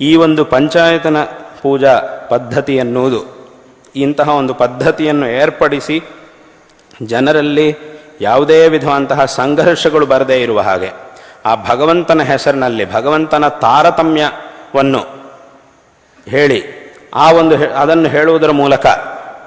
ಈ ಒಂದು ಪಂಚಾಯತನ ಪೂಜಾ ಪದ್ಧತಿ ಎನ್ನುವುದು, ಇಂತಹ ಒಂದು ಪದ್ಧತಿಯನ್ನು ಏರ್ಪಡಿಸಿ ಜನರಲ್ಲಿ ಯಾವುದೇ ವಿಧವಂತಹ ಸಂಘರ್ಷಗಳು ಬರದೇ ಇರುವ ಹಾಗೆ, ಆ ಭಗವಂತನ ಹೆಸರಿನಲ್ಲಿ, ಭಗವಂತನ ತಾರತಮ್ಯವನ್ನು ಹೇಳಿ, ಆ ಒಂದು ಅದನ್ನು ಹೇಳುವುದರ ಮೂಲಕ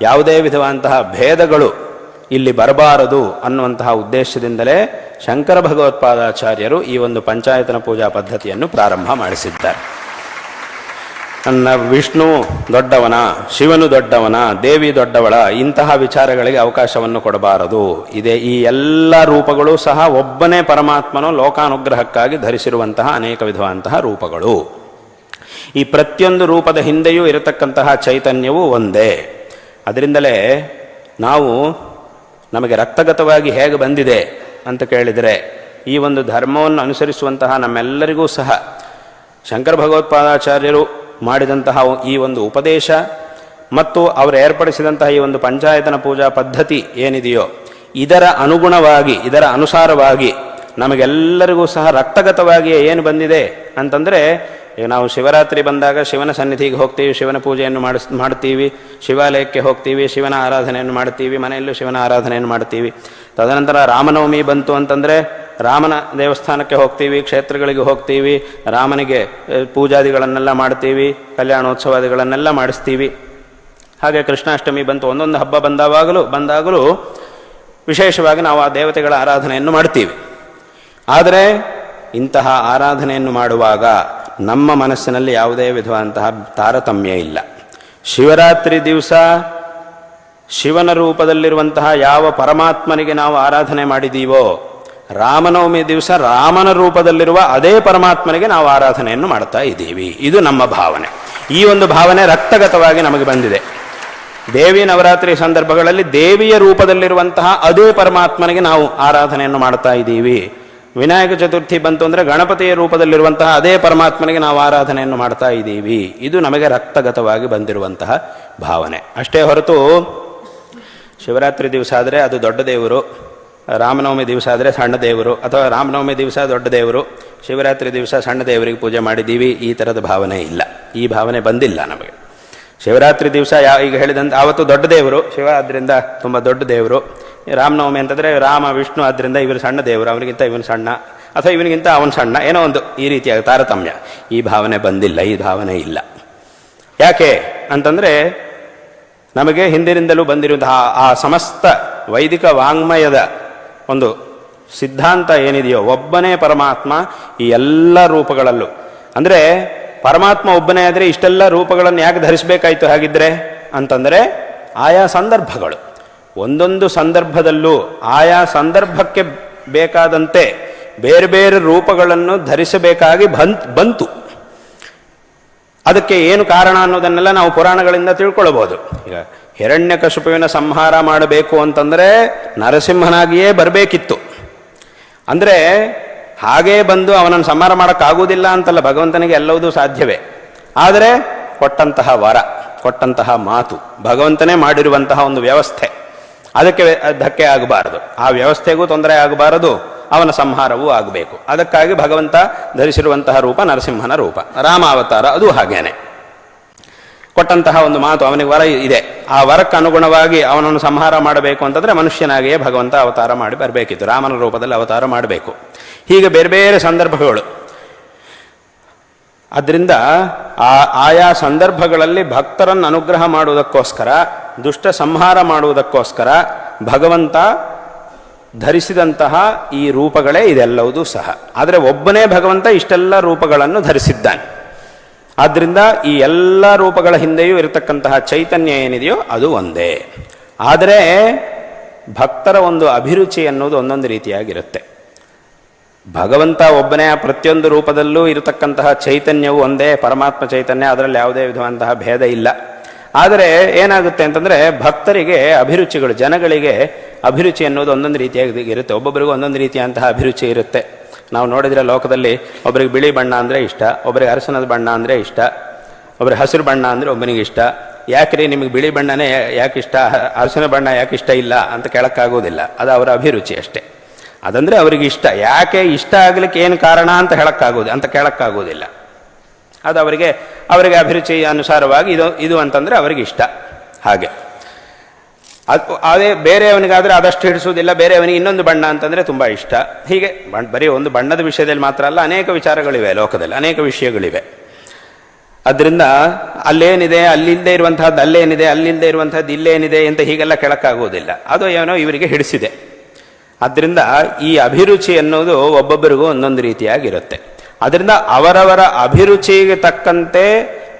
ಯಾವುದೇ ವಿಧವಂತಹ ಭೇದಗಳು ಇಲ್ಲಿ ಬರಬಾರದು ಅನ್ನುವಂತಹ ಉದ್ದೇಶದಿಂದಲೇ ಶಂಕರ ಭಗವತ್ಪಾದಾಚಾರ್ಯರು ಈ ಒಂದು ಪಂಚಾಯತನ ಪೂಜಾ ಪದ್ಧತಿಯನ್ನು ಪ್ರಾರಂಭ ಮಾಡಿಸಿದ್ದಾರೆ. ನನ್ನ ವಿಷ್ಣು ದೊಡ್ಡವನ, ಶಿವನು ದೊಡ್ಡವನ, ದೇವಿ ದೊಡ್ಡವಳ, ಇಂತಹ ವಿಚಾರಗಳಿಗೆ ಅವಕಾಶವನ್ನು ಕೊಡಬಾರದು. ಇದೆ ಈ ಎಲ್ಲ ರೂಪಗಳು ಸಹ ಒಬ್ಬನೇ ಪರಮಾತ್ಮನು ಲೋಕಾನುಗ್ರಹಕ್ಕಾಗಿ ಧರಿಸಿರುವಂತಹ ಅನೇಕ ವಿಧವಾದಂತಹ ರೂಪಗಳು. ಈ ಪ್ರತಿಯೊಂದು ರೂಪದ ಹಿಂದೆಯೂ ಇರತಕ್ಕಂತಹ ಚೈತನ್ಯವು ಒಂದೇ. ಅದರಿಂದಲೇ ನಾವು ನಮಗೆ ರಕ್ತಗತವಾಗಿ ಹೇಗೆ ಬಂದಿದೆ ಅಂತ ಕೇಳಿದರೆ, ಈ ಒಂದು ಧರ್ಮವನ್ನು ಅನುಸರಿಸುವಂತಹ ನಮ್ಮೆಲ್ಲರಿಗೂ ಸಹ ಶಂಕರ ಭಗವತ್ಪಾದಾಚಾರ್ಯರು ಮಾಡಿದಂತಹ ಈ ಒಂದು ಉಪದೇಶ ಮತ್ತು ಅವರು ಏರ್ಪಡಿಸಿದಂತಹ ಈ ಒಂದು ಪಂಚಾಯತನ ಪೂಜಾ ಪದ್ಧತಿ ಏನಿದೆಯೋ ಇದರ ಅನುಗುಣವಾಗಿ, ಇದರ ಅನುಸಾರವಾಗಿ ನಮಗೆಲ್ಲರಿಗೂ ಸಹ ರಕ್ತಗತವಾಗಿ ಏನು ಬಂದಿದೆ ಅಂತಂದರೆ, ಈಗ ನಾವು ಶಿವರಾತ್ರಿ ಬಂದಾಗ ಶಿವನ ಸನ್ನಿಧಿಗೆ ಹೋಗ್ತೀವಿ, ಶಿವನ ಪೂಜೆಯನ್ನು ಮಾಡಿಸ್ ಮಾಡ್ತೀವಿ ಶಿವಾಲಯಕ್ಕೆ ಹೋಗ್ತೀವಿ, ಶಿವನ ಆರಾಧನೆಯನ್ನು ಮಾಡ್ತೀವಿ ಮನೆಯಲ್ಲೂ ಶಿವನ ಆರಾಧನೆಯನ್ನು ಮಾಡ್ತೀವಿ ತದನಂತರ ರಾಮನವಮಿ ಬಂತು ಅಂತಂದರೆ ರಾಮನ ದೇವಸ್ಥಾನಕ್ಕೆ ಹೋಗ್ತೀವಿ, ಕ್ಷೇತ್ರಗಳಿಗೆ ಹೋಗ್ತೀವಿ, ರಾಮನಿಗೆ ಪೂಜಾದಿಗಳನ್ನೆಲ್ಲ ಮಾಡ್ತೀವಿ, ಕಲ್ಯಾಣೋತ್ಸವಾದಿಗಳನ್ನೆಲ್ಲ ಮಾಡಿಸ್ತೀವಿ. ಹಾಗೆ ಕೃಷ್ಣಾಷ್ಟಮಿ ಬಂತು, ಒಂದೊಂದು ಹಬ್ಬ ಬಂದಾವಾಗಲೂ, ಬಂದಾಗಲೂ ವಿಶೇಷವಾಗಿ ನಾವು ಆ ದೇವತೆಗಳ ಆರಾಧನೆಯನ್ನು ಮಾಡ್ತೀವಿ. ಆದರೆ ಇಂತಹ ಆರಾಧನೆಯನ್ನು ಮಾಡುವಾಗ ನಮ್ಮ ಮನಸ್ಸಿನಲ್ಲಿ ಯಾವುದೇ ವಿಧವಾದಂತಹ ತಾರತಮ್ಯ ಇಲ್ಲ. ಶಿವರಾತ್ರಿ ದಿವಸ ಶಿವನ ರೂಪದಲ್ಲಿರುವಂತಹ ಯಾವ ಪರಮಾತ್ಮನಿಗೆ ನಾವು ಆರಾಧನೆ ಮಾಡಿದೀವೋ ರಾಮನವಮಿ ದಿವಸ ರಾಮನ ರೂಪದಲ್ಲಿರುವ ಅದೇ ಪರಮಾತ್ಮನಿಗೆ ನಾವು ಆರಾಧನೆಯನ್ನು ಮಾಡ್ತಾ ಇದ್ದೀವಿ. ಇದು ನಮ್ಮ ಭಾವನೆ. ಈ ಒಂದು ಭಾವನೆ ರಕ್ತಗತವಾಗಿ ನಮಗೆ ಬಂದಿದೆ. ದೇವಿ ನವರಾತ್ರಿ ಸಂದರ್ಭಗಳಲ್ಲಿ ದೇವಿಯ ರೂಪದಲ್ಲಿರುವಂತಹ ಅದೇ ಪರಮಾತ್ಮನಿಗೆ ನಾವು ಆರಾಧನೆಯನ್ನು ಮಾಡ್ತಾ ಇದ್ದೀವಿ. ವಿನಾಯಕ ಚತುರ್ಥಿ ಬಂತು ಅಂದರೆ ಗಣಪತಿಯ ರೂಪದಲ್ಲಿರುವಂತಹ ಅದೇ ಪರಮಾತ್ಮನಿಗೆ ನಾವು ಆರಾಧನೆಯನ್ನು ಮಾಡ್ತಾ ಇದ್ದೀವಿ. ಇದು ನಮಗೆ ರಕ್ತಗತವಾಗಿ ಬಂದಿರುವಂತಹ ಭಾವನೆ. ಅಷ್ಟೇ ಹೊರತು ಶಿವರಾತ್ರಿ ದಿವಸ ಆದರೆ ಅದು ದೊಡ್ಡ ದೇವರು. ರಾಮನವಮಿ ದಿವಸ ಆದರೆ ಸಣ್ಣ ದೇವರು, ಅಥವಾ ರಾಮನವಮಿ ದಿವಸ ದೊಡ್ಡ ದೇವರು, ಶಿವರಾತ್ರಿ ದಿವಸ ಸಣ್ಣ ದೇವರಿಗೆ ಪೂಜೆ ಮಾಡಿದ್ದೀವಿ, ಈ ಥರದ ಭಾವನೆ ಇಲ್ಲ. ಈ ಭಾವನೆ ಬಂದಿಲ್ಲ ನಮಗೆ. ಶಿವರಾತ್ರಿ ದಿವಸ ಯಾವ ಈಗ ಹೇಳಿದಂತೆ, ಆವತ್ತು ದೊಡ್ಡ ದೇವರು, ಶಿವ ಆದ್ದರಿಂದ ತುಂಬ ದೊಡ್ಡ ದೇವರು. ರಾಮನವಮಿ ಅಂತಂದರೆ ರಾಮ, ವಿಷ್ಣು ಆದ್ದರಿಂದ ಇವರು ಸಣ್ಣ ದೇವರು, ಅವನಿಗಿಂತ ಇವನು ಸಣ್ಣ, ಅಥವಾ ಇವನಿಗಿಂತ ಅವನು ಸಣ್ಣ, ಏನೋ ಒಂದು ಈ ರೀತಿಯಾದ ತಾರತಮ್ಯ. ಈ ಭಾವನೆ ಬಂದಿಲ್ಲ, ಈ ಭಾವನೆ ಇಲ್ಲ. ಯಾಕೆ ಅಂತಂದರೆ ನಮಗೆ ಹಿಂದಿನಿಂದಲೂ ಬಂದಿರುವಂತಹ ಆ ಸಮಸ್ತ ವೈದಿಕ ವಾಂಗ್ಮಯದ ಒಂದು ಸಿದ್ಧಾಂತ ಏನಿದೆಯೋ, ಒಬ್ಬನೇ ಪರಮಾತ್ಮ ಈ ಎಲ್ಲ ರೂಪಗಳಲ್ಲೂ. ಅಂದರೆ ಪರಮಾತ್ಮ ಒಬ್ಬನೇ ಆದರೆ ಇಷ್ಟೆಲ್ಲ ರೂಪಗಳನ್ನು ಯಾಕೆ ಧರಿಸಬೇಕಾಯ್ತು ಹಾಗಿದ್ರೆ? ಅಂತಂದರೆ ಆಯಾ ಸಂದರ್ಭಗಳು. ಒಂದೊಂದು ಸಂದರ್ಭದಲ್ಲೂ ಆಯಾ ಸಂದರ್ಭಕ್ಕೆ ಬೇಕಾದಂತೆ ಬೇರೆ ಬೇರೆ ರೂಪಗಳನ್ನು ಧರಿಸಬೇಕಾಗಿ ಬಂತ್, ಬಂತು. ಅದಕ್ಕೆ ಏನು ಕಾರಣ ಅನ್ನೋದನ್ನೆಲ್ಲ ನಾವು ಪುರಾಣಗಳಿಂದ ತಿಳ್ಕೊಳ್ಬೋದು. ಈಗ ಹಿರಣ್ಯಕಶಿಪುವಿನ ಸಂಹಾರ ಮಾಡಬೇಕು ಅಂತಂದರೆ ನರಸಿಂಹನಾಗಿಯೇ ಬರಬೇಕಿತ್ತು. ಅಂದರೆ ಹಾಗೇ ಬಂದು ಅವನನ್ನು ಸಂಹಾರ ಮಾಡೋಕ್ಕಾಗುವುದಿಲ್ಲ ಅಂತಲ್ಲ, ಭಗವಂತನಿಗೆ ಎಲ್ಲವೂ ಸಾಧ್ಯವೇ. ಆದರೆ ಕೊಟ್ಟಂತಹ ವರ, ಕೊಟ್ಟಂತಹ ಮಾತು, ಭಗವಂತನೇ ಮಾಡಿರುವಂತಹ ಒಂದು ವ್ಯವಸ್ಥೆ, ಅದಕ್ಕೆ ಧಕ್ಕೆ ಆಗಬಾರದು. ಆ ವ್ಯವಸ್ಥೆಗೂ ತೊಂದರೆ ಆಗಬಾರದು, ಅವನ ಸಂಹಾರವೂ ಆಗಬೇಕು. ಅದಕ್ಕಾಗಿ ಭಗವಂತ ಧರಿಸಿರುವಂತಹ ರೂಪ ನರಸಿಂಹನ ರೂಪ, ರಾಮಾವತಾರ, ಅದು ಹಾಗೇನೆ. ಕೊಟ್ಟಂತಹ ಒಂದು ಮಾತು ಅವನಿಗೆ ವರ ಇದೆ. ಆ ವರಕ್ಕೆ ಅನುಗುಣವಾಗಿ ಅವನನ್ನು ಸಂಹಾರ ಮಾಡಬೇಕು ಅಂತಂದ್ರೆ ಮನುಷ್ಯನಾಗಿಯೇ ಭಗವಂತ ಅವತಾರ ಮಾಡಿ ಬರಬೇಕಿತ್ತು. ರಾಮನ ರೂಪದಲ್ಲಿ ಅವತಾರ ಮಾಡಬೇಕು. ಹೀಗೆ ಬೇರೆ ಬೇರೆ ಸಂದರ್ಭಗಳು. ಅದರಿಂದ ಆ ಆಯಾ ಸಂದರ್ಭಗಳಲ್ಲಿ ಭಕ್ತರನ್ನು ಅನುಗ್ರಹ ಮಾಡುವುದಕ್ಕೋಸ್ಕರ, ದುಷ್ಟ ಸಂಹಾರ ಮಾಡುವುದಕ್ಕೋಸ್ಕರ ಭಗವಂತ ಧರಿಸಿದಂತಹ ಈ ರೂಪಗಳೇ ಇದೆಲ್ಲವೂ ಸಹ. ಆದರೆ ಒಬ್ಬನೇ ಭಗವಂತ ಇಷ್ಟೆಲ್ಲ ರೂಪಗಳನ್ನು ಧರಿಸಿದ್ದಾನೆ. ಆದ್ದರಿಂದ ಈ ಎಲ್ಲ ರೂಪಗಳ ಹಿಂದೆಯೂ ಇರತಕ್ಕಂತಹ ಚೈತನ್ಯ ಏನಿದೆಯೋ ಅದು ಒಂದೇ. ಆದರೆ ಭಕ್ತರ ಒಂದು ಅಭಿರುಚಿ ಅನ್ನೋದು ಒಂದೊಂದು ರೀತಿಯಾಗಿರುತ್ತೆ. ಭಗವಂತ ಒಬ್ಬನೇ ಪ್ರತಿಯೊಂದು ರೂಪದಲ್ಲೂ ಇರತಕ್ಕಂತಹ ಚೈತನ್ಯವು ಒಂದೇ, ಪರಮಾತ್ಮ ಚೈತನ್ಯ, ಅದರಲ್ಲಿ ಯಾವುದೇ ವಿಧವಂತಹ ಭೇದ ಇಲ್ಲ. ಆದರೆ ಏನಾಗುತ್ತೆ ಅಂತಂದರೆ ಭಕ್ತರಿಗೆ ಅಭಿರುಚಿಗಳು, ಜನಗಳಿಗೆ ಅಭಿರುಚಿ ಅನ್ನೋದು ಒಂದೊಂದು ರೀತಿಯಾಗಿ ಇರುತ್ತೆ. ಒಬ್ಬೊಬ್ಬರಿಗೂ ಒಂದೊಂದು ರೀತಿಯಂತಹ ಅಭಿರುಚಿ ಇರುತ್ತೆ. ನಾವು ನೋಡಿದರೆ ಲೋಕದಲ್ಲಿ ಒಬ್ಬರಿಗೆ ಬಿಳಿ ಬಣ್ಣ ಅಂದರೆ ಇಷ್ಟ ಒಬ್ಬರಿಗೆ ಅರಸನದ ಬಣ್ಣ ಅಂದರೆ ಇಷ್ಟ ಒಬ್ಬರಿಗೆ ಹಸಿರು ಬಣ್ಣ ಅಂದರೆ ಒಬ್ಬನಿಗೆ ಇಷ್ಟ. ಯಾಕ್ರಿ ನಿಮಗೆ ಬಿಳಿ ಬಣ್ಣನೇ ಯಾಕೆ ಇಷ್ಟ ಅರಸಿನ ಬಣ್ಣ ಯಾಕೆ ಇಷ್ಟ ಇಲ್ಲ ಅಂತ ಕೇಳೋಕ್ಕಾಗೋದಿಲ್ಲ ಅದು ಅವರ ಅಭಿರುಚಿ ಅಷ್ಟೇ. ಅದಂದರೆ ಅವರಿಗೆ ಇಷ್ಟ. ಯಾಕೆ ಇಷ್ಟ ಆಗಲಿಕ್ಕೆ ಏನು ಕಾರಣ ಅಂತ ಹೇಳೋಕ್ಕಾಗೋದು ಅಂತ ಕೇಳೋಕ್ಕಾಗೋದಿಲ್ಲ ಅದು ಅವರಿಗೆ ಅವರಿಗೆ ಅಭಿರುಚಿ ಅನುಸಾರವಾಗಿ ಇದು ಇದು ಅಂತಂದರೆ ಅವರಿಗೆ ಇಷ್ಟ. ಹಾಗೆ. ಅದು ಅದೇ ಬೇರೆಯವನಿಗಾದರೆ ಅದಷ್ಟು ಹಿಡಿಸುವುದಿಲ್ಲ, ಬೇರೆಯವನಿಗೆ ಇನ್ನೊಂದು ಬಣ್ಣ ಅಂತಂದರೆ ತುಂಬ ಇಷ್ಟ. ಹೀಗೆ ಬಣ್ಣ, ಬರೀ ಒಂದು ಬಣ್ಣದ ವಿಷಯದಲ್ಲಿ ಮಾತ್ರ ಅಲ್ಲ, ಅನೇಕ ವಿಚಾರಗಳಿವೆ ಲೋಕದಲ್ಲಿ, ಅನೇಕ ವಿಷಯಗಳಿವೆ. ಅದರಿಂದ ಅಲ್ಲೇನಿದೆ, ಅಲ್ಲಿಂದೇ ಇರುವಂತಹದ್ದು ಅಲ್ಲೇನಿದೆ, ಅಲ್ಲಿಂದೇ ಇರುವಂತಹದ್ದು ಇಲ್ಲೇನಿದೆ ಅಂತ ಹೀಗೆಲ್ಲ ಕೆಳಕ್ಕಾಗುವುದಿಲ್ಲ ಅದು ಏನೋ ಇವರಿಗೆ ಹಿಡಿಸಿದೆ. ಅದರಿಂದ ಈ ಅಭಿರುಚಿ ಅನ್ನೋದು ಒಬ್ಬೊಬ್ಬರಿಗೂ ಒಂದೊಂದು ರೀತಿಯಾಗಿರುತ್ತೆ. ಅದರಿಂದ ಅವರವರ ಅಭಿರುಚಿಗೆ ತಕ್ಕಂತೆ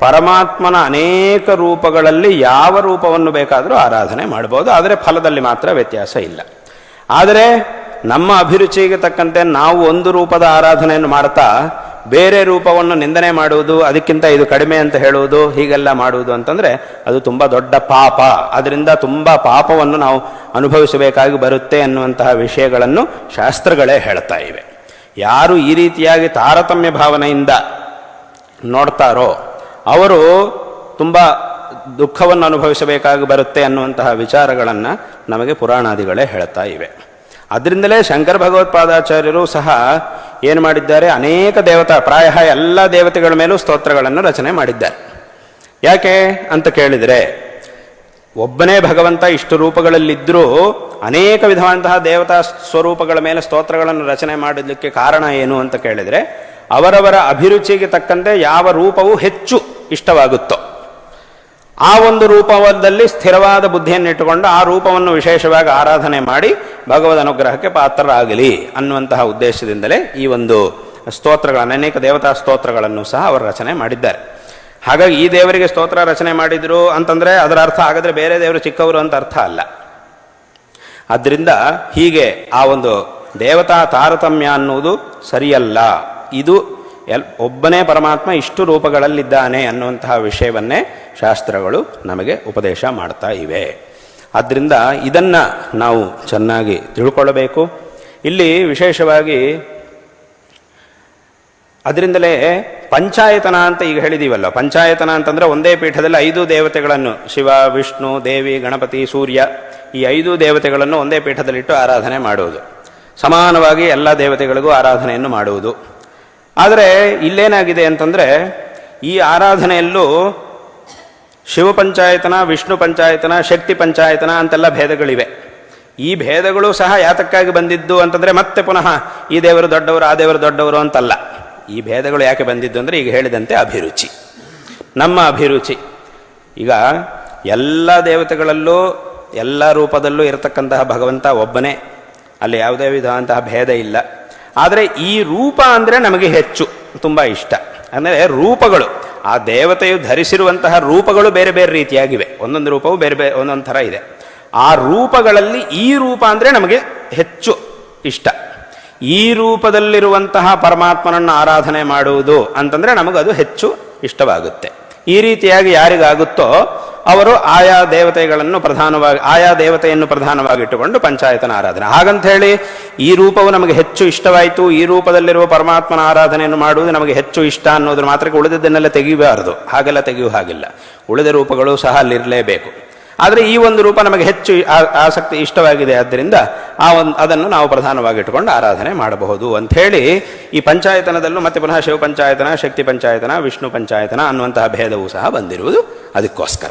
ಪರಮಾತ್ಮನ ಅನೇಕ ರೂಪಗಳಲ್ಲಿ ಯಾವ ರೂಪವನ್ನು ಬೇಕಾದರೂ ಆರಾಧನೆ ಮಾಡ್ಬೋದು. ಆದರೆ ಫಲದಲ್ಲಿ ಮಾತ್ರ ವ್ಯತ್ಯಾಸ ಇಲ್ಲ. ಆದರೆ ನಮ್ಮ ಅಭಿರುಚಿಗೆ ತಕ್ಕಂತೆ ನಾವು ಒಂದು ರೂಪದ ಆರಾಧನೆಯನ್ನು ಮಾಡ್ತಾ ಬೇರೆ ರೂಪವನ್ನು ನಿಂದನೆ ಮಾಡುವುದು, ಅದಕ್ಕಿಂತ ಇದು ಕಡಿಮೆ ಅಂತ ಹೇಳುವುದು, ಹೀಗೆಲ್ಲ ಮಾಡುವುದು ಅಂತಂದರೆ ಅದು ತುಂಬ ದೊಡ್ಡ ಪಾಪ. ಅದರಿಂದ ತುಂಬ ಪಾಪವನ್ನು ನಾವು ಅನುಭವಿಸಬೇಕಾಗಿ ಬರುತ್ತೆ ಅನ್ನುವಂತಹ ವಿಷಯಗಳನ್ನು ಶಾಸ್ತ್ರಗಳೇ ಹೇಳ್ತಾ ಇವೆ. ಯಾರು ಈ ರೀತಿಯಾಗಿ ತಾರತಮ್ಯ ಭಾವನೆಯಿಂದ ನೋಡ್ತಾರೋ ಅವರು ತುಂಬ ದುಃಖವನ್ನು ಅನುಭವಿಸಬೇಕಾಗಿ ಬರುತ್ತೆ ಅನ್ನುವಂತಹ ವಿಚಾರಗಳನ್ನು ನಮಗೆ ಪುರಾಣಾದಿಗಳೇ ಹೇಳ್ತಾ ಇವೆ. ಅದರಿಂದಲೇ ಶಂಕರ ಭಗವತ್ಪಾದಾಚಾರ್ಯರು ಸಹ ಏನು ಮಾಡಿದ್ದಾರೆ? ಅನೇಕ ದೇವತಾ, ಪ್ರಾಯ ಎಲ್ಲ ದೇವತೆಗಳ ಮೇಲೂ ಸ್ತೋತ್ರಗಳನ್ನು ರಚನೆ ಮಾಡಿದ್ದಾರೆ. ಯಾಕೆ ಅಂತ ಕೇಳಿದರೆ, ಒಬ್ಬನೇ ಭಗವಂತ ಇಷ್ಟು ರೂಪಗಳಲ್ಲಿದ್ದರೂ ಅನೇಕ ವಿಧವಾದಂತಹ ದೇವತಾ ಸ್ವರೂಪಗಳ ಮೇಲೆ ಸ್ತೋತ್ರಗಳನ್ನು ರಚನೆ ಮಾಡಲಿಕ್ಕೆ ಕಾರಣ ಏನು ಅಂತ ಕೇಳಿದರೆ, ಅವರವರ ಅಭಿರುಚಿಗೆ ತಕ್ಕಂತೆ ಯಾವ ರೂಪವು ಹೆಚ್ಚು. ಇಷ್ಟವಾಗುತ್ತೋ. ಆ ಒಂದು ರೂಪದಲ್ಲಿ ಸ್ಥಿರವಾದ ಬುದ್ಧಿಯನ್ನು ಇಟ್ಟುಕೊಂಡು ಆ ರೂಪವನ್ನು ವಿಶೇಷವಾಗಿ ಆರಾಧನೆ ಮಾಡಿ ಭಗವದ್ ಅನುಗ್ರಹಕ್ಕೆ ಪಾತ್ರರಾಗಲಿ ಅನ್ನುವಂತಹ ಉದ್ದೇಶದಿಂದಲೇ ಈ ಒಂದು ಸ್ತೋತ್ರಗಳನ್ನು, ಅನೇಕ ದೇವತಾ ಸ್ತೋತ್ರಗಳನ್ನು ಸಹ ಅವರು ರಚನೆ ಮಾಡಿದ್ದಾರೆ. ಹಾಗಾಗಿ ಈ ದೇವರಿಗೆ ಸ್ತೋತ್ರ ರಚನೆ ಮಾಡಿದರು ಅಂತಂದರೆ ಅದರ ಅರ್ಥ ಆಗಿದ್ರೆ ಬೇರೆ ದೇವರು ಚಿಕ್ಕವರು ಅಂತ ಅರ್ಥ ಅಲ್ಲ. ಆದ್ದರಿಂದ ಹೀಗೆ ಆ ಒಂದು ದೇವತಾ ತಾರತಮ್ಯ ಅನ್ನುವುದು ಸರಿಯಲ್ಲ. ಇದು ಎಲ್ ಒಬ್ಬನೇ ಪರಮಾತ್ಮ ಇಷ್ಟು ರೂಪಗಳಲ್ಲಿದ್ದಾನೆ ಅನ್ನುವಂತಹ ವಿಷಯವನ್ನೇ ಶಾಸ್ತ್ರಗಳು ನಮಗೆ ಉಪದೇಶ ಮಾಡ್ತಾ ಇವೆ. ಆದ್ದರಿಂದ ಇದನ್ನು ನಾವು ಚೆನ್ನಾಗಿ ತಿಳ್ಕೊಳ್ಳಬೇಕು ಇಲ್ಲಿ ವಿಶೇಷವಾಗಿ ಅದರಿಂದಲೇ ಪಂಚಾಯತನ ಅಂತ ಈಗ ಹೇಳಿದೀವಲ್ಲ ಪಂಚಾಯತನ ಅಂತಂದರೆ ಒಂದೇ ಪೀಠದಲ್ಲಿ ಐದು ದೇವತೆಗಳನ್ನು, ಶಿವ, ವಿಷ್ಣು, ದೇವಿ, ಗಣಪತಿ, ಸೂರ್ಯ, ಈ ಐದು ದೇವತೆಗಳನ್ನು ಒಂದೇ ಪೀಠದಲ್ಲಿಟ್ಟು ಆರಾಧನೆ ಮಾಡುವುದು. ಸಮಾನವಾಗಿ ಎಲ್ಲ ದೇವತೆಗಳಿಗೂ ಆರಾಧನೆಯನ್ನು ಮಾಡುವುದು. ಆದರೆ ಇಲ್ಲೇನಾಗಿದೆ ಅಂತಂದರೆ ಈ ಆರಾಧನೆಯಲ್ಲೂ ಶಿವ ಪಂಚಾಯತನ, ವಿಷ್ಣು ಪಂಚಾಯತನ, ಶಕ್ತಿ ಪಂಚಾಯತನ ಅಂತೆಲ್ಲ ಭೇದಗಳಿವೆ. ಈ ಭೇದಗಳು ಸಹ ಯಾತಕ್ಕಾಗಿ ಬಂದಿದ್ದು ಅಂತಂದರೆ ಮತ್ತೆ ಪುನಃ ಈ ದೇವರು ದೊಡ್ಡವರು, ಆ ದೇವರು ದೊಡ್ಡವರು ಅಂತಲ್ಲ. ಈ ಭೇದಗಳು ಯಾಕೆ ಬಂದಿದ್ದು ಅಂದರೆ ಈಗ ಹೇಳಿದಂತೆ ಅಭಿರುಚಿ. ನಮ್ಮ ಅಭಿರುಚಿ. ಈಗ ಎಲ್ಲ ದೇವತೆಗಳಲ್ಲೂ, ಎಲ್ಲ ರೂಪದಲ್ಲೂ ಇರತಕ್ಕಂತಹ ಭಗವಂತ ಒಬ್ಬನೇ. ಅಲ್ಲಿ ಯಾವುದೇ ವಿಧವಾದಂತಹ ಭೇದ ಇಲ್ಲ. ಆದರೆ ಈ ರೂಪ ಅಂದರೆ ನಮಗೆ ಹೆಚ್ಚು, ತುಂಬ ಇಷ್ಟ. ಅಂದರೆ ರೂಪಗಳು, ಆ ದೇವತೆಯು ಧರಿಸಿರುವಂತಹ ರೂಪಗಳು ಬೇರೆ ಬೇರೆ ರೀತಿಯಾಗಿವೆ. ಒಂದೊಂದು ರೂಪವು ಬೇರೆ ಬೇರೆ, ಒಂದೊಂದು ಥರ ಇದೆ. ಆ ರೂಪಗಳಲ್ಲಿ ಈ ರೂಪ ಅಂದರೆ ನಮಗೆ ಹೆಚ್ಚು ಇಷ್ಟ. ಈ ರೂಪದಲ್ಲಿರುವಂತಹ ಪರಮಾತ್ಮನನ್ನು ಆರಾಧನೆ ಮಾಡುವುದು ಅಂತಂದರೆ ನಮಗದು ಹೆಚ್ಚು ಇಷ್ಟವಾಗುತ್ತೆ. ಈ ರೀತಿಯಾಗಿ ಯಾರಿಗಾಗುತ್ತೋ ಅವರು ಆಯಾ ದೇವತೆಗಳನ್ನು ಪ್ರಧಾನವಾಗಿ, ಆಯಾ ದೇವತೆಯನ್ನು ಪ್ರಧಾನವಾಗಿಟ್ಟುಕೊಂಡು ಪಂಚಾಯತನ ಆರಾಧನೆ. ಹಾಗಂತ ಹೇಳಿ ಈ ರೂಪವು ನಮಗೆ ಹೆಚ್ಚು ಇಷ್ಟವಾಯಿತು. ಈ ರೂಪದಲ್ಲಿರುವ ಪರಮಾತ್ಮನ ಆರಾಧನೆಯನ್ನು ಮಾಡುವುದು ನಮಗೆ ಹೆಚ್ಚು ಇಷ್ಟ ಅನ್ನೋದ್ರ ಮಾತ್ರಕ್ಕೆ ಉಳಿದದ್ದನ್ನೆಲ್ಲ ತೆಗೆಯಬಾರದು. ಹಾಗೆಲ್ಲ ತೆಗೆಯುವ ಹಾಗಿಲ್ಲ. ಉಳಿದ ರೂಪಗಳು ಸಹ ಅಲ್ಲಿರಲೇಬೇಕು. ಆದರೆ ಈ ಒಂದು ರೂಪ ನಮಗೆ ಹೆಚ್ಚು ಆಸಕ್ತಿ ಇಷ್ಟವಾಗಿದೆ. ಆದ್ದರಿಂದ ಆ ಒಂದು, ಅದನ್ನು ನಾವು ಪ್ರಧಾನವಾಗಿಟ್ಟುಕೊಂಡು ಆರಾಧನೆ ಮಾಡಬಹುದು ಅಂಥೇಳಿ ಈ ಪಂಚಾಯತನದಲ್ಲೂ ಮತ್ತೆ ಪುನಃ ಶಿವ ಪಂಚಾಯತನ ಶಕ್ತಿ ಪಂಚಾಯತನ, ವಿಷ್ಣು ಪಂಚಾಯತನ ಅನ್ನುವಂತಹ ಭೇದವೂ ಸಹ ಬಂದಿರುವುದು ಅದಕ್ಕೋಸ್ಕರ.